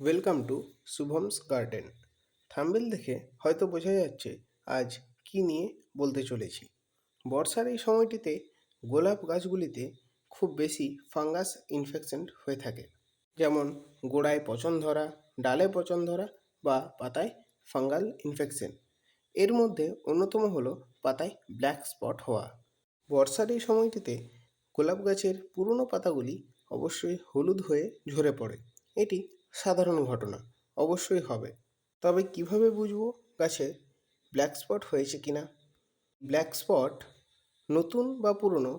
Welcome to Shubham's garden thumbnail দেখে হয়তো বোঝা যাচ্ছে আজ কি নিয়ে বলতে চলেছি। বর্ষার এই সময়টিতে গোলাপ গাছগুলিতে খুব বেশি ফাঙ্গাস ইনফেকশন হয়ে থাকে। যেমন গোড়ায় পচন ধরা, ডালে পচন ধরা বা পাতায় ফাঙ্গাল ইনফেকশন এর মধ্যে অন্যতম হলো পাতায় ব্ল্যাক স্পট হওয়া। বর্ষার এই সময়টিতে গোলাপ গাছের পুরনো পাতাগুলি অবশ্যই হলুদ হয়ে ঝরে পড়ে। এটি সাধারণ ঘটনা। অবশ্যই হবে। তবে কীভাবে বুঝব গাছে ব্ল্যাক স্পট হয়েছে কিনা? ব্ল্যাক স্পট নতুন বা পুরনো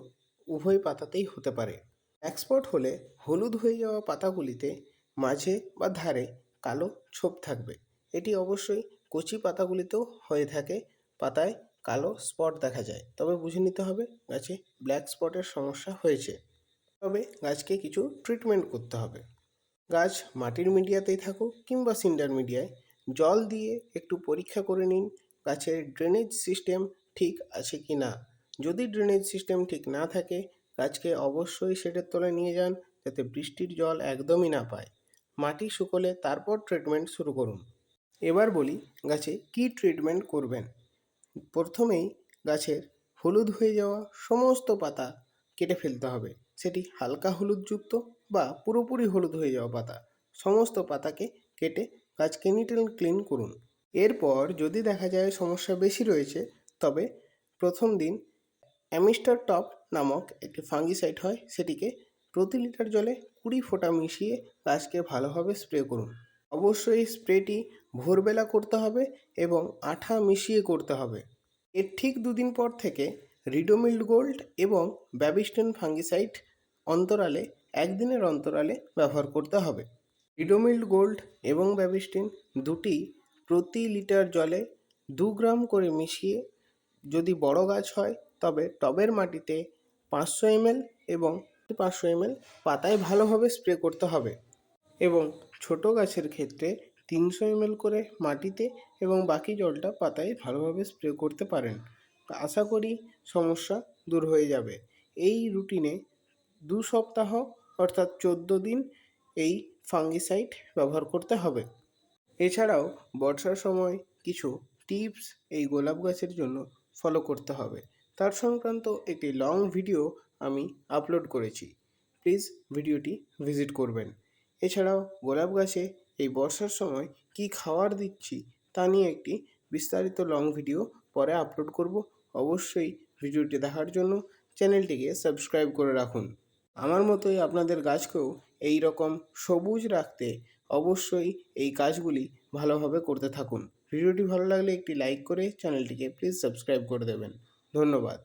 উভয় পাতাতেই হতে পারে। ব্ল্যাক স্পট হলে হলুদ হয়ে যাওয়া পাতাগুলিতে মাঝে বা ধারে কালো ছোপ থাকবে। এটি অবশ্যই কচি পাতাগুলিতেও হয়ে থাকে। পাতায় কালো স্পট দেখা যায়। তবে বুঝে নিতে হবে গাছে ব্ল্যাক স্পটের সমস্যা হয়েছে। তবে গাছকে কিছু ট্রিটমেন্ট করতে হবে। গাছ মাটির মিডিয়াতেই থাকুক কিংবা সিন্ডার মিডিয়ায়, জল দিয়ে একটু পরীক্ষা করে নিন গাছের ড্রেনেজ সিস্টেম ঠিক আছে কি না। যদি ড্রেনেজ সিস্টেম ঠিক না থাকে, গাছকে অবশ্যই শেডের তলায় নিয়ে যান যাতে বৃষ্টির জল একদমই না পায়। মাটি শুকোলে তারপর ট্রিটমেন্ট শুরু করুন। এবার বলি গাছে কি ট্রিটমেন্ট করবেন। প্রথমেই গাছের হলুদ হয়ে যাওয়া সমস্ত পাতা কেটে ফেলতে হবে। সেটি হালকা হলুদযুক্ত বা পুরোপুরি হলুদ হয়ে যাওয়া পাতা। সমস্ত পাতাকে কেটে গাছকে নিট অ্যান্ড ক্লিন করুন। এরপর যদি দেখা যায় সমস্যা বেশি রয়েছে, তবে প্রথম দিন অ্যামিস্টার টপ নামক একটি ফাঙ্গিসাইড হয়, সেটিকে প্রতি লিটার জলে কুড়ি ফোঁটা মিশিয়ে গাছকে ভালোভাবে স্প্রে করুন। অবশ্যই স্প্রেটি ভোরবেলা করতে হবে এবং আঠা মিশিয়ে করতে হবে। এর ঠিক দুদিন পর থেকে রিডোমিল্ড গোল্ড এবং ব্যাবিস্টন ফাঙ্গিসাইড অন্তরালে, একদিনের অন্তরালে ব্যবহার করতে হবে। রিডোমিল্ড গোল্ড এবং ব্যাবিস্টিন দুটি প্রতি লিটার জলে দু গ্রাম করে মিশিয়ে যদি বড় গাছ হয়, তবে টবের মাটিতে পাঁচশো এমএল এবং পাঁচশো এমএল পাতায় ভালোভাবে স্প্রে করতে হবে এবং ছোট গাছের ক্ষেত্রে তিনশো এমএল করে মাটিতে এবং বাকি জলটা পাতায় ভালোভাবে স্প্রে করতে পারেন। আশা করি সমস্যা দূর হয়ে যাবে। এই রুটিনে দু সপ্তাহ অর্থাৎ চোদ্দ দিন এই ফাঙ্গিসাইড ব্যবহার করতে হবে। এছাড়াও বর্ষার সময় কিছু টিপস এই গোলাপ গাছের জন্য ফলো করতে হবে। তার সংক্রান্ত একটি লং ভিডিও আমি আপলোড করেছি। প্লিজ ভিডিওটি ভিজিট করবেন। এছাড়াও গোলাপ গাছে এই বর্ষার সময় কি খাওয়ার দিচ্ছি তা নিয়ে একটি বিস্তারিত লং ভিডিও পরে আপলোড করব। অবশ্যই ভিডিওটি দেখার জন্য চ্যানেলটিকে সাবস্ক্রাইব করে রাখুন। আমার মতোই আপনাদের গাছকেও এই রকম সবুজ রাখতে অবশ্যই এই কাজগুলি ভালোভাবে করতে থাকুন। ভিডিওটি ভালো লাগলে একটি লাইক করে চ্যানেলটিকে প্লিজ সাবস্ক্রাইব করে দেবেন। ধন্যবাদ।